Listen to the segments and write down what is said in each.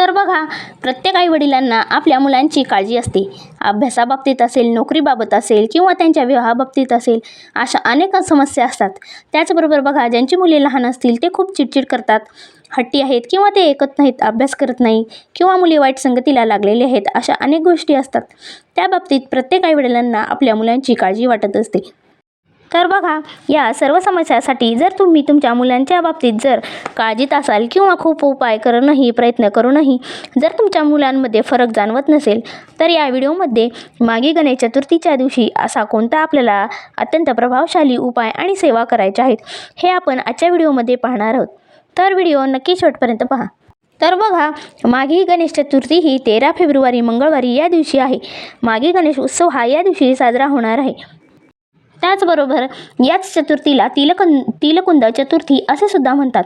तर बघा प्रत्येक आईवडिलांना आपल्या मुलांची काळजी असते. अभ्यासाबाबतीत असेल नोकरीबाबत असेल किंवा त्यांच्या विवाहाबाबतीत असेल अशा अनेक समस्या असतात. त्याचबरोबर बघा ज्यांची मुले लहान असतील ते खूप चिडचिड करतात. हट्टी आहेत किंवा ते ऐकत नाहीत अभ्यास करत नाही किंवा मुली वाईट संगतीला लागलेले आहेत अशा अनेक गोष्टी असतात. त्या बाबतीत प्रत्येक आईवडिलांना आपल्या मुलांची काळजी वाटत असते. तर बघा या सर्व समस्यासाठी जर तुम्ही तुमच्या मुलांच्या बाबतीत जर काळजीत असाल किंवा खूप उपाय करूनही प्रयत्न करूनही जर तुमच्या मुलांमध्ये फरक जाणवत नसेल तर या व्हिडिओमध्ये मागे गणेश चतुर्थीच्या दिवशी असा कोणता आपल्याला अत्यंत प्रभावशाली उपाय आणि सेवा करायच्या आहेत हे आपण आजच्या व्हिडिओमध्ये पाहणार आहोत. तर व्हिडिओ नक्की शेवटपर्यंत पहा. तर बघा माघी गणेश चतुर्थी ही तेरा फेब्रुवारी मंगळवारी या दिवशी आहे. माघी गणेश उत्सव हा या दिवशी साजरा होणार आहे. त्याचबरोबर याच चतुर्थीला तिलकं तिलकुंद चतुर्थी असे सुद्धा म्हणतात.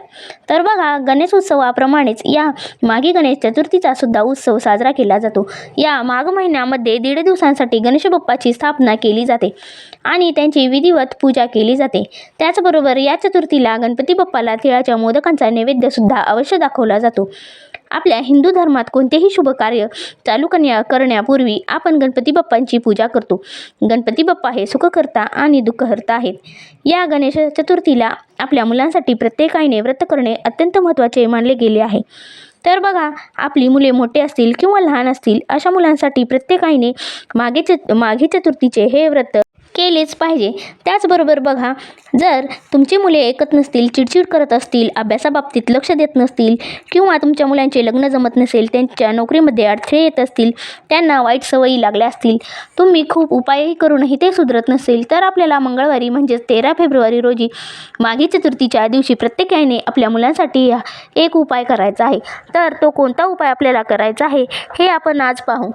तर बघा गणेश उत्सवाप्रमाणेच या माघी गणेश चतुर्थीचा सुद्धा उत्सव साजरा केला जातो. या माघ महिन्यामध्ये दीड दिवसांसाठी गणेश बाप्पाची स्थापना केली जाते आणि त्यांची विधिवत पूजा केली जाते. त्याचबरोबर या चतुर्थीला गणपती बाप्पाला तिळाच्या मोदकांचा नैवेद्यसुद्धा अवश्य दाखवला जातो. आपल्या हिंदू धर्मात कोणतेही शुभ कार्य चालू करण्या करण्यापूर्वी आपण गणपती बाप्पांची पूजा करतो. गणपती बाप्पा हे सुखकर्ता आणि दुःखहर्ता आहेत. या गणेश चतुर्थीला आपल्या मुलांसाठी प्रत्येकाने व्रत करणे अत्यंत महत्त्वाचे मानले गेले आहे. तर बघा आपली मुले मोठे असतील किंवा लहान असतील अशा मुलांसाठी प्रत्येकाने मागे च माघे चतुर्थीचे हे व्रत केलेच पाहिजे. त्याचबरोबर बघा जर तुमची मुले ऐकत नसतील चिडचिड करत असतील अभ्यासाबाबतीत लक्ष देत नसतील किंवा तुमच्या मुलांचे लग्न जमत नसेल त्यांच्या नोकरीमध्ये अडथळे येत असतील त्यांना वाईट सवयी लागल्या असतील तुम्ही खूप उपायही करूनही ते सुधरत नसेल तर आपल्याला मंगळवारी म्हणजेच तेरा फेब्रुवारी रोजी माघी चतुर्थीच्या दिवशी प्रत्येकाने आपल्या मुलांसाठी एक उपाय करायचा आहे. तर तो कोणता उपाय आपल्याला करायचा आहे हे आपण आज पाहू.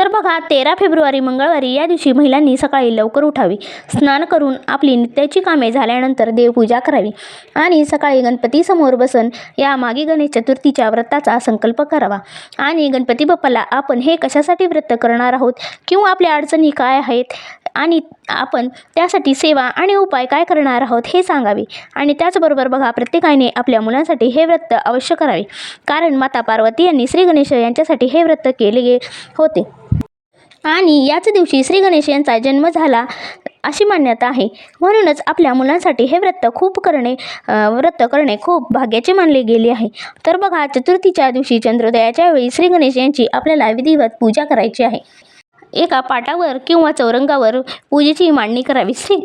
तर बघा तेरा फेब्रुवारी मंगळवारी या दिवशी महिलांनी सकाळी लवकर उठावी स्नान करून आपली नित्याची कामे झाल्यानंतर देवपूजा करावी आणि सकाळी गणपतीसमोर बसून या मागे गणेश चतुर्थीच्या व्रताचा संकल्प करावा. आणि गणपती बाप्पाला आपण हे कशासाठी व्रत करणार आहोत किंवा आपल्या अडचणी काय आहेत आणि आपण त्यासाठी सेवा आणि उपाय काय करणार आहोत हे सांगावे. आणि त्याचबरोबर बघा प्रत्येकाने आपल्या मुलांसाठी हे व्रत अवश्य करावे. कारण माता पार्वती यांनी श्री गणेश यांच्यासाठी हे व्रत केले गे होते. आणि याच दिवशी श्री गणेश यांचा जन्म झाला अशी मान्यता आहे. म्हणूनच आपल्या मुलांसाठी हे व्रत खूप करणे व्रत करणे खूप भाग्याचे मानले गेले आहे. तर बघा चतुर्थीच्या दिवशी चंद्रोदयाच्या वेळी श्री गणेश यांची आपल्याला विधिवत पूजा करायची आहे. एका पाटावर किंवा चौरंगावर पूजेची मांडणी करावी. श्री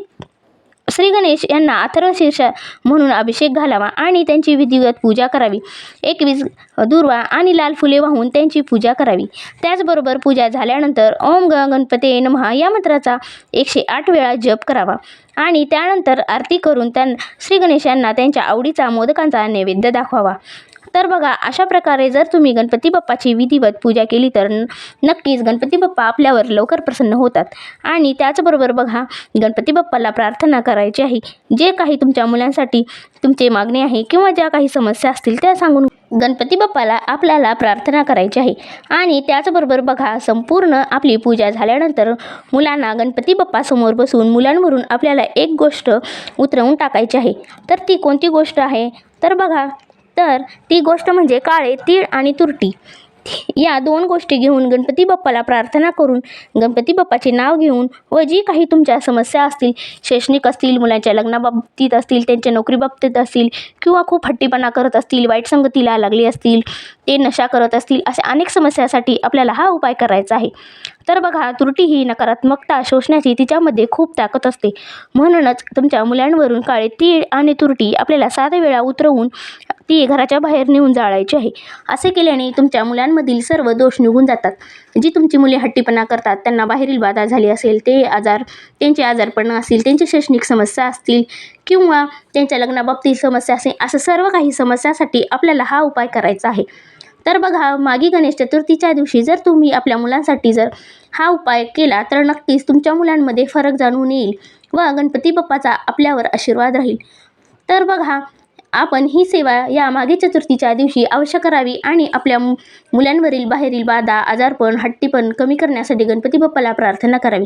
श्री गणेश यांना अथर्वशीर्ष म्हणून अभिषेक घालावा आणि त्यांची विधिवत पूजा करावी. एकवीस दुर्वा आणि लाल फुले वाहून त्यांची पूजा करावी. त्याचबरोबर पूजा झाल्यानंतर ओम ग गणपते नमहा या मंत्राचा एकशे आठ वेळा जप करावा. आणि त्यानंतर आरती करून त्यां श्री गणेशांना त्यांच्या आवडीचा मोदकांचा नैवेद्य दाखवावा. तर बघा अशा प्रकारे जर तुम्ही गणपती बाप्पाची विधिवत पूजा केली तर नक्कीच गणपती बाप्पा आपल्यावर लवकर प्रसन्न होतात. आणि त्याचबरोबर बघा गणपती बाप्पाला प्रार्थना करायची आहे. जे काही तुमच्या मुलांसाठी तुमचे मागणे आहे किंवा ज्या काही समस्या असतील त्या सांगून गणपती बाप्पाला आपल्याला प्रार्थना करायची आहे. आणि त्याचबरोबर बघा संपूर्ण आपली पूजा झाल्यानंतर मुलांना गणपती बाप्पासमोर बसून मुलांवरून आपल्याला एक गोष्ट उतरवून टाकायची आहे. तर ती कोणती गोष्ट आहे? तर बघा तर ती गोष्ट म्हणजे काळे तीळ आणि तुरटी. या दोन गोष्टी घेऊन गणपती बाप्पाला प्रार्थना करून गणपती बाप्पाचे नाव घेऊन व जी काही तुमच्या समस्या असतील शैक्षणिक असतील मुलांच्या लग्नाबाबतीत असतील त्यांच्या नोकरीबाबतीत असतील किंवा खूप हट्टीपणा करत असतील वाईट संगतीला लागली असतील ते नशा करत असतील अशा अनेक समस्यासाठी आपल्याला हा उपाय करायचा आहे. तर बघा त्रुटी ही नकारात्मकता शोषण्याची तिच्यामध्ये खूप ताकद असते. म्हणूनच तुमच्या मुलांवरून काळे तीळ आणि तुरटी आपल्याला सात वेळा उतरवून ती घराच्या बाहेर नेऊन जाळायची आहे. असे केल्याने तुमच्या मुलांमधील सर्व दोष निघून जातात. जी तुमची मुले हट्टीपणा करतात त्यांना बाहेरील बाधा झाली असेल ते आजार त्यांचे आजारपण असतील त्यांची शैक्षणिक समस्या असतील किंवा त्यांच्या लग्नाबाबतीत समस्या असेल असं सर्व काही समस्यासाठी आपल्याला हा उपाय करायचा आहे. तर बघा मागी गणेश चतुर्थीच्या दिवशी जर तुम्ही आपल्या मुलांसाठी जर हा उपाय केला तर नक्कीच तुमच्या मुलांमध्ये फरक जाणून येईल व गणपती बाप्पाचा आपल्यावर आशीर्वाद राहील. तर बघा आपण ही सेवा या मागे चतुर्थीच्या दिवशी अवश्य करावी आणि आपल्या मुलांवरील बाहेरील बाधा आजारपण हट्टीपण कमी करण्यासाठी गणपती बाप्पाला प्रार्थना करावी.